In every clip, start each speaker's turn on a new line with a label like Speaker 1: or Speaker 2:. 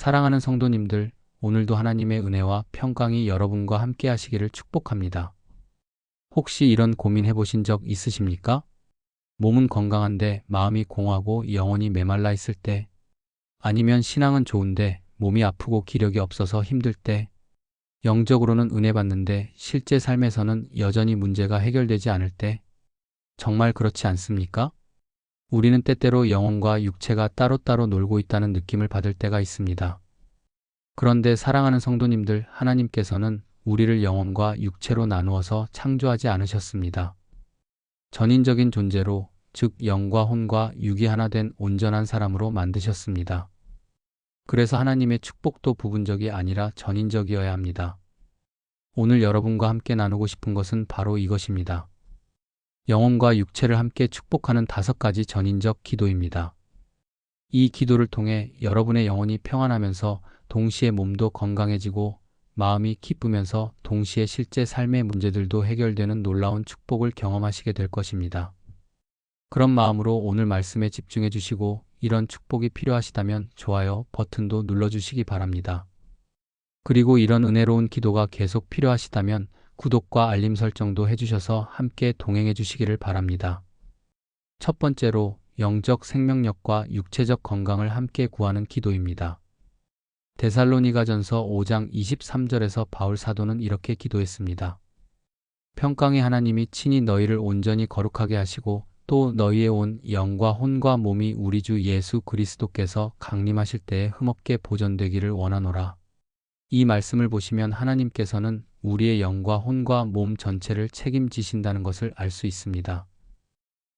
Speaker 1: 사랑하는 성도님들, 오늘도 하나님의 은혜와 평강이 여러분과 함께 하시기를 축복합니다. 혹시 이런 고민 해 보신 적 있으십니까? 몸은 건강한데 마음이 공하고 영혼이 메말라 있을 때, 아니면 신앙은 좋은데 몸이 아프고 기력이 없어서 힘들 때, 영적으로는 은혜 받는데 실제 삶에서는 여전히 문제가 해결되지 않을 때, 정말 그렇지 않습니까? 우리는 때때로 영혼과 육체가 따로따로 놀고 있다는 느낌을 받을 때가 있습니다. 그런데 사랑하는 성도님들, 하나님께서는 우리를 영혼과 육체로 나누어서 창조하지 않으셨습니다. 전인적인 존재로, 즉 영과 혼과 육이 하나 된 온전한 사람으로 만드셨습니다. 그래서 하나님의 축복도 부분적이 아니라 전인적이어야 합니다. 오늘 여러분과 함께 나누고 싶은 것은 바로 이것입니다. 영혼과 육체를 함께 축복하는 다섯 가지 전인적 기도입니다. 이 기도를 통해 여러분의 영혼이 평안하면서 동시에 몸도 건강해지고 마음이 기쁘면서 동시에 실제 삶의 문제들도 해결되는 놀라운 축복을 경험하시게 될 것입니다. 그런 마음으로 오늘 말씀에 집중해 주시고 이런 축복이 필요하시다면 좋아요 버튼도 눌러주시기 바랍니다. 그리고 이런 은혜로운 기도가 계속 필요하시다면 구독과 알림 설정도 해주셔서 함께 동행해 주시기를 바랍니다. 첫 번째로 영적 생명력과 육체적 건강을 함께 구하는 기도입니다. 데살로니가전서 5장 23절에서 바울 사도는 이렇게 기도했습니다. 평강의 하나님이 친히 너희를 온전히 거룩하게 하시고 또 너희의 온 영과 혼과 몸이 우리 주 예수 그리스도께서 강림하실 때에 흠없게 보존되기를 원하노라. 이 말씀을 보시면 하나님께서는 우리의 영과 혼과 몸 전체를 책임지신다는 것을 알 수 있습니다.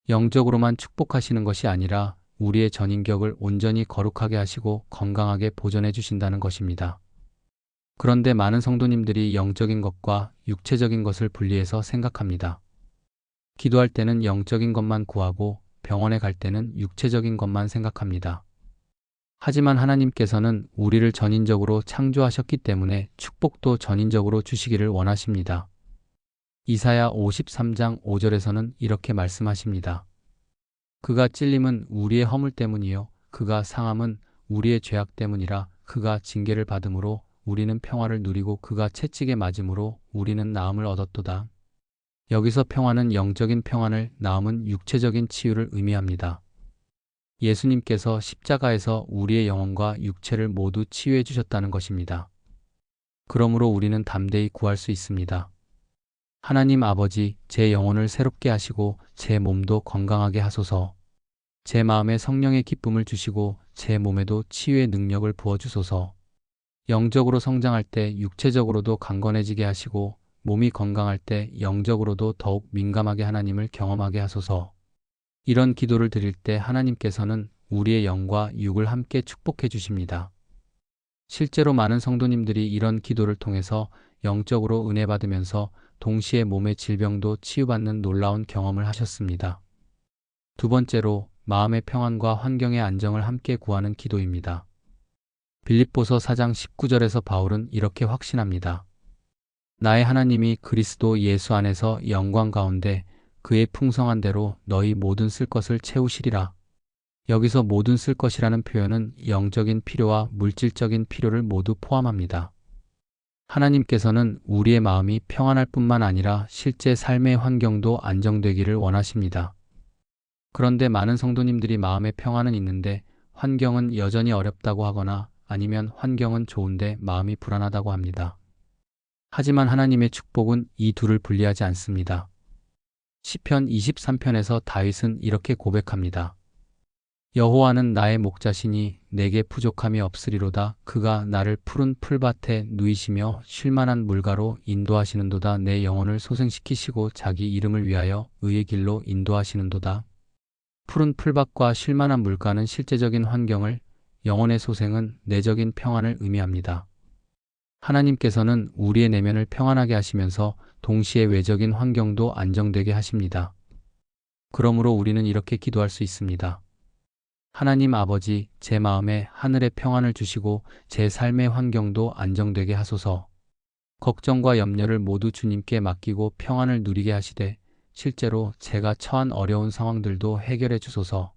Speaker 1: 영적으로만 축복하시는 것이 아니라 우리의 전인격을 온전히 거룩하게 하시고 건강하게 보존해 주신다는 것입니다. 그런데 많은 성도님들이 영적인 것과 육체적인 것을 분리해서 생각합니다. 기도할 때는 영적인 것만 구하고 병원에 갈 때는 육체적인 것만 생각합니다. 하지만 하나님께서는 우리를 전인적으로 창조하셨기 때문에 축복도 전인적으로 주시기를 원하십니다. 이사야 53장 5절에서는 이렇게 말씀하십니다. 그가 찔림은 우리의 허물 때문이요 그가 상함은 우리의 죄악 때문이라 그가 징계를 받음으로 우리는 평화를 누리고 그가 채찍에 맞음으로 우리는 나음을 얻었도다. 여기서 평화는 영적인 평안을 나음은 육체적인 치유를 의미합니다. 예수님께서 십자가에서 우리의 영혼과 육체를 모두 치유해 주셨다는 것입니다. 그러므로 우리는 담대히 구할 수 있습니다. 하나님 아버지, 제 영혼을 새롭게 하시고 제 몸도 건강하게 하소서. 제 마음에 성령의 기쁨을 주시고 제 몸에도 치유의 능력을 부어 주소서. 영적으로 성장할 때 육체적으로도 강건해지게 하시고 몸이 건강할 때 영적으로도 더욱 민감하게 하나님을 경험하게 하소서. 이런 기도를 드릴 때 하나님께서는 우리의 영과 육을 함께 축복해 주십니다. 실제로 많은 성도님들이 이런 기도를 통해서 영적으로 은혜 받으면서 동시에 몸의 질병도 치유받는 놀라운 경험을 하셨습니다. 두 번째로 마음의 평안과 환경의 안정을 함께 구하는 기도입니다. 빌립보서 4장 19절에서 바울은 이렇게 확신합니다. 나의 하나님이 그리스도 예수 안에서 영광 가운데 그의 풍성한 대로 너희 모든 쓸 것을 채우시리라. 여기서 모든 쓸 것이라는 표현은 영적인 필요와 물질적인 필요를 모두 포함합니다. 하나님께서는 우리의 마음이 평안할 뿐만 아니라 실제 삶의 환경도 안정되기를 원하십니다. 그런데 많은 성도님들이 마음의 평안은 있는데 환경은 여전히 어렵다고 하거나 아니면 환경은 좋은데 마음이 불안하다고 합니다. 하지만 하나님의 축복은 이 둘을 분리하지 않습니다. 시편 23편에서 다윗은 이렇게 고백합니다. 여호와는 나의 목자시니 내게 부족함이 없으리로다. 그가 나를 푸른 풀밭에 누이시며 쉴만한 물가로 인도하시는도다. 내 영혼을 소생시키시고 자기 이름을 위하여 의의 길로 인도하시는도다. 푸른 풀밭과 쉴만한 물가는 실제적인 환경을, 영혼의 소생은 내적인 평안을 의미합니다. 하나님께서는 우리의 내면을 평안하게 하시면서 동시에 외적인 환경도 안정되게 하십니다. 그러므로 우리는 이렇게 기도할 수 있습니다. 하나님 아버지, 제 마음에 하늘의 평안을 주시고 제 삶의 환경도 안정되게 하소서. 걱정과 염려를 모두 주님께 맡기고 평안을 누리게 하시되 실제로 제가 처한 어려운 상황들도 해결해 주소서.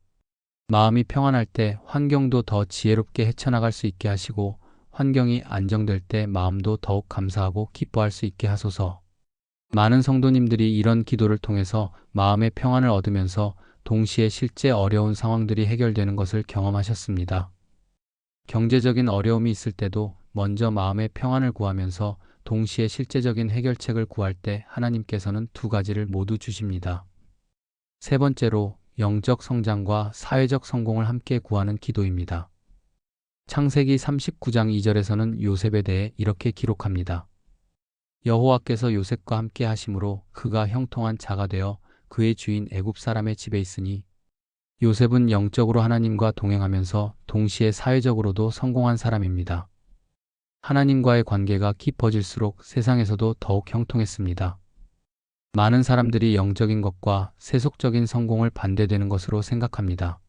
Speaker 1: 마음이 평안할 때 환경도 더 지혜롭게 헤쳐나갈 수 있게 하시고 환경이 안정될 때 마음도 더욱 감사하고 기뻐할 수 있게 하소서. 많은 성도님들이 이런 기도를 통해서 마음의 평안을 얻으면서 동시에 실제 어려운 상황들이 해결되는 것을 경험하셨습니다. 경제적인 어려움이 있을 때도 먼저 마음의 평안을 구하면서 동시에 실제적인 해결책을 구할 때 하나님께서는 두 가지를 모두 주십니다. 세 번째로 영적 성장과 사회적 성공을 함께 구하는 기도입니다. 창세기 39장 2절에서는 요셉에 대해 이렇게 기록합니다. 여호와께서 요셉과 함께 하심으로 그가 형통한 자가 되어 그의 주인 애굽 사람의 집에 있으니 요셉은 영적으로 하나님과 동행하면서 동시에 사회적으로도 성공한 사람입니다. 하나님과의 관계가 깊어질수록 세상에서도 더욱 형통했습니다. 많은 사람들이 영적인 것과 세속적인 성공을 반대되는 것으로 생각합니다.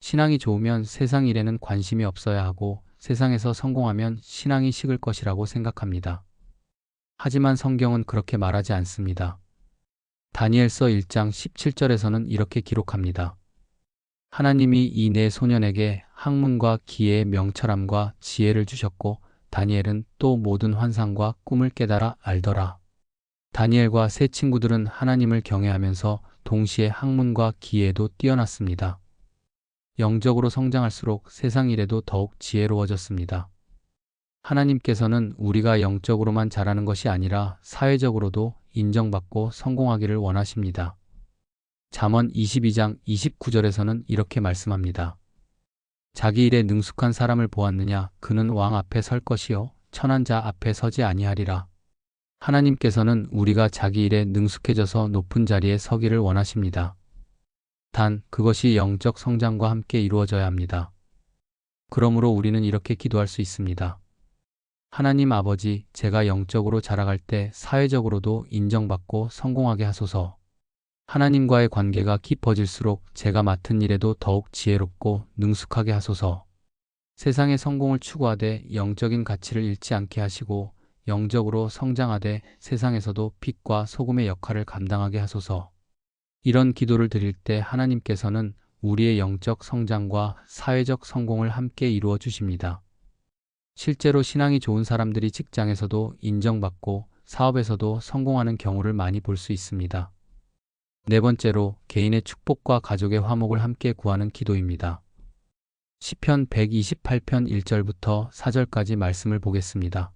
Speaker 1: 신앙이 좋으면 세상 일에는 관심이 없어야 하고 세상에서 성공하면 신앙이 식을 것이라고 생각합니다. 하지만 성경은 그렇게 말하지 않습니다. 다니엘서 1장 17절에서는 이렇게 기록합니다. 하나님이 이 네 소년에게 학문과 기회의 명철함과 지혜를 주셨고 다니엘은 또 모든 환상과 꿈을 깨달아 알더라. 다니엘과 세 친구들은 하나님을 경외하면서 동시에 학문과 기회도 뛰어났습니다. 영적으로 성장할수록 세상 일에도 더욱 지혜로워졌습니다. 하나님께서는 우리가 영적으로만 자라는 것이 아니라 사회적으로도 인정받고 성공하기를 원하십니다. 잠언 22장 29절에서는 이렇게 말씀합니다. 자기 일에 능숙한 사람을 보았느냐 그는 왕 앞에 설 것이요 천한 자 앞에 서지 아니하리라. 하나님께서는 우리가 자기 일에 능숙해져서 높은 자리에 서기를 원하십니다. 단 그것이 영적 성장과 함께 이루어져야 합니다. 그러므로 우리는 이렇게 기도할 수 있습니다. 하나님 아버지, 제가 영적으로 자라갈 때 사회적으로도 인정받고 성공하게 하소서. 하나님과의 관계가 깊어질수록 제가 맡은 일에도 더욱 지혜롭고 능숙하게 하소서. 세상의 성공을 추구하되 영적인 가치를 잃지 않게 하시고 영적으로 성장하되 세상에서도 빛과 소금의 역할을 감당하게 하소서. 이런 기도를 드릴 때 하나님께서는 우리의 영적 성장과 사회적 성공을 함께 이루어 주십니다. 실제로 신앙이 좋은 사람들이 직장에서도 인정받고 사업에서도 성공하는 경우를 많이 볼 수 있습니다. 네 번째로 개인의 축복과 가족의 화목을 함께 구하는 기도입니다. 시편 128편 1절부터 4절까지 말씀을 보겠습니다.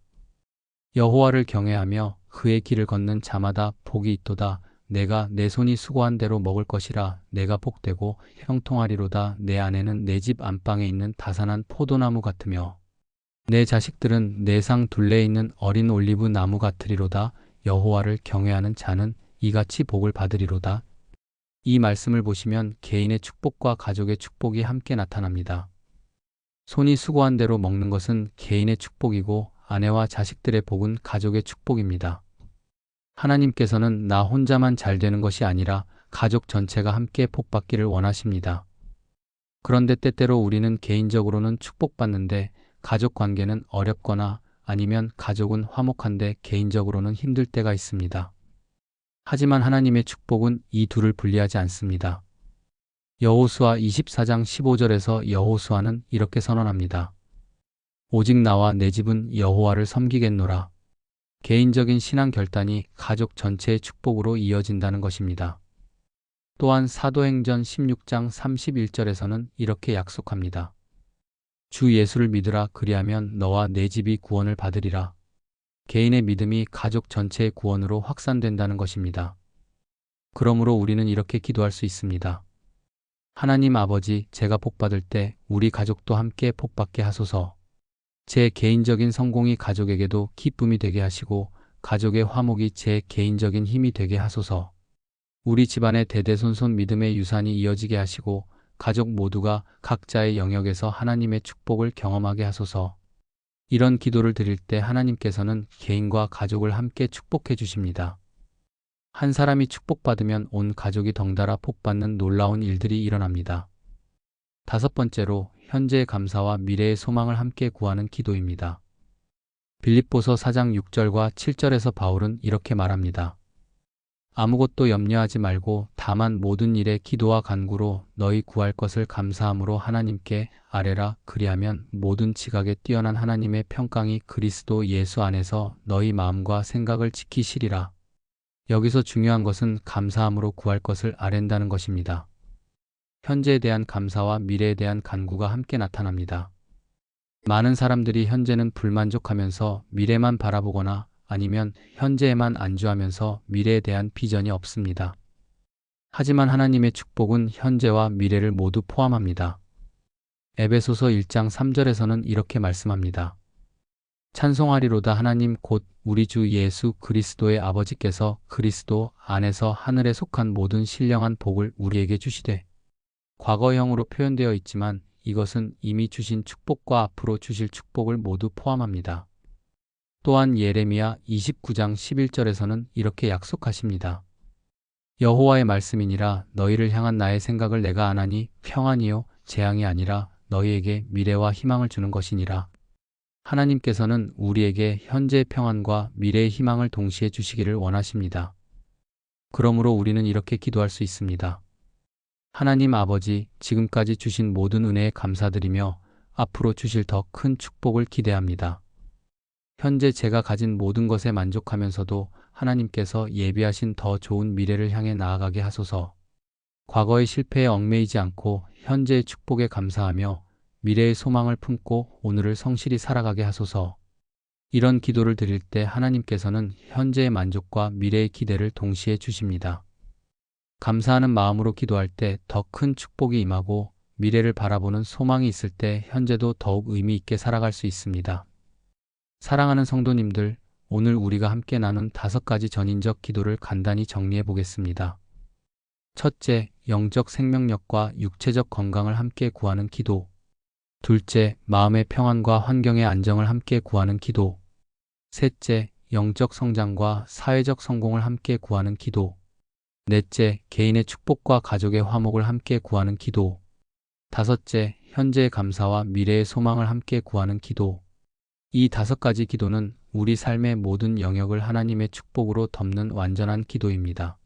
Speaker 1: 여호와를 경외하며 그의 길을 걷는 자마다 복이 있도다. 내가 내 손이 수고한 대로 먹을 것이라 내가 복되고 형통하리로다. 내 아내는 내 집 안방에 있는 다산한 포도나무 같으며 내 자식들은 내 상 둘레에 있는 어린 올리브 나무 같으리로다. 여호와를 경외하는 자는 이같이 복을 받으리로다. 이 말씀을 보시면 개인의 축복과 가족의 축복이 함께 나타납니다. 손이 수고한 대로 먹는 것은 개인의 축복이고 아내와 자식들의 복은 가족의 축복입니다. 하나님께서는 나 혼자만 잘 되는 것이 아니라 가족 전체가 함께 복받기를 원하십니다. 그런데 때때로 우리는 개인적으로는 축복받는데 가족 관계는 어렵거나 아니면 가족은 화목한데 개인적으로는 힘들 때가 있습니다. 하지만 하나님의 축복은 이 둘을 분리하지 않습니다. 여호수아 24장 15절에서 여호수아는 이렇게 선언합니다. 오직 나와 내 집은 여호와를 섬기겠노라. 개인적인 신앙 결단이 가족 전체의 축복으로 이어진다는 것입니다. 또한 사도행전 16장 31절에서는 이렇게 약속합니다. 주 예수를 믿으라 그리하면 너와 내 집이 구원을 받으리라. 개인의 믿음이 가족 전체의 구원으로 확산된다는 것입니다. 그러므로 우리는 이렇게 기도할 수 있습니다. 하나님 아버지, 제가 복받을 때 우리 가족도 함께 복받게 하소서. 제 개인적인 성공이 가족에게도 기쁨이 되게 하시고 가족의 화목이 제 개인적인 힘이 되게 하소서. 우리 집안의 대대손손 믿음의 유산이 이어지게 하시고 가족 모두가 각자의 영역에서 하나님의 축복을 경험하게 하소서. 이런 기도를 드릴 때 하나님께서는 개인과 가족을 함께 축복해 주십니다. 한 사람이 축복받으면 온 가족이 덩달아 복받는 놀라운 일들이 일어납니다. 다섯 번째로 현재의 감사와 미래의 소망을 함께 구하는 기도입니다. 빌립보서 4장 6절과 7절에서 바울은 이렇게 말합니다. 아무것도 염려하지 말고 다만 모든 일에 기도와 간구로 너희 구할 것을 감사함으로 하나님께 아뢰라 그리하면 모든 지각에 뛰어난 하나님의 평강이 그리스도 예수 안에서 너희 마음과 생각을 지키시리라. 여기서 중요한 것은 감사함으로 구할 것을 아랜다는 것입니다. 현재에 대한 감사와 미래에 대한 간구가 함께 나타납니다. 많은 사람들이 현재는 불만족하면서 미래만 바라보거나 아니면 현재에만 안주하면서 미래에 대한 비전이 없습니다. 하지만 하나님의 축복은 현재와 미래를 모두 포함합니다. 에베소서 1장 3절에서는 이렇게 말씀합니다. 찬송하리로다 하나님 곧 우리 주 예수 그리스도의 아버지께서 그리스도 안에서 하늘에 속한 모든 신령한 복을 우리에게 주시되 과거형으로 표현되어 있지만 이것은 이미 주신 축복과 앞으로 주실 축복을 모두 포함합니다. 또한 예레미야 29장 11절에서는 이렇게 약속하십니다. 여호와의 말씀이니라 너희를 향한 나의 생각을 내가 아나니 평안이요 재앙이 아니라 너희에게 미래와 희망을 주는 것이니라. 하나님께서는 우리에게 현재의 평안과 미래의 희망을 동시에 주시기를 원하십니다. 그러므로 우리는 이렇게 기도할 수 있습니다. 하나님 아버지, 지금까지 주신 모든 은혜에 감사드리며 앞으로 주실 더 큰 축복을 기대합니다. 현재 제가 가진 모든 것에 만족하면서도 하나님께서 예비하신 더 좋은 미래를 향해 나아가게 하소서. 과거의 실패에 얽매이지 않고 현재의 축복에 감사하며 미래의 소망을 품고 오늘을 성실히 살아가게 하소서. 이런 기도를 드릴 때 하나님께서는 현재의 만족과 미래의 기대를 동시에 주십니다. 감사하는 마음으로 기도할 때 더 큰 축복이 임하고 미래를 바라보는 소망이 있을 때 현재도 더욱 의미 있게 살아갈 수 있습니다. 사랑하는 성도님들, 오늘 우리가 함께 나눈 다섯 가지 전인적 기도를 간단히 정리해 보겠습니다. 첫째, 영적 생명력과 육체적 건강을 함께 구하는 기도. 둘째, 마음의 평안과 환경의 안정을 함께 구하는 기도. 셋째, 영적 성장과 사회적 성공을 함께 구하는 기도. 넷째, 개인의 축복과 가족의 화목을 함께 구하는 기도. 다섯째, 현재의 감사와 미래의 소망을 함께 구하는 기도. 이 다섯 가지 기도는 우리 삶의 모든 영역을 하나님의 축복으로 덮는 완전한 기도입니다.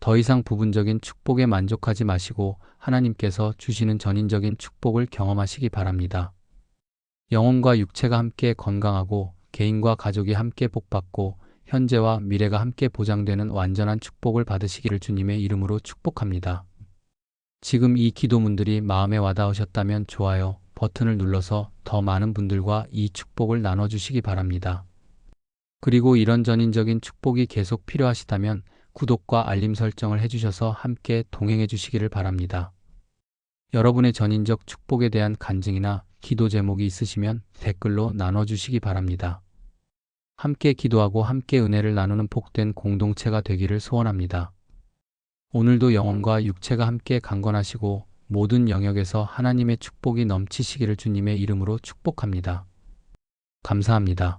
Speaker 1: 더 이상 부분적인 축복에 만족하지 마시고 하나님께서 주시는 전인적인 축복을 경험하시기 바랍니다. 영혼과 육체가 함께 건강하고 개인과 가족이 함께 복받고 현재와 미래가 함께 보장되는 완전한 축복을 받으시기를 주님의 이름으로 축복합니다. 지금 이 기도문들이 마음에 와닿으셨다면 좋아요 버튼을 눌러서 더 많은 분들과 이 축복을 나눠주시기 바랍니다. 그리고 이런 전인적인 축복이 계속 필요하시다면 구독과 알림 설정을 해주셔서 함께 동행해 주시기를 바랍니다. 여러분의 전인적 축복에 대한 간증이나 기도 제목이 있으시면 댓글로 나눠주시기 바랍니다. 함께 기도하고 함께 은혜를 나누는 복된 공동체가 되기를 소원합니다. 오늘도 영혼과 육체가 함께 강건하시고 모든 영역에서 하나님의 축복이 넘치시기를 주님의 이름으로 축복합니다. 감사합니다.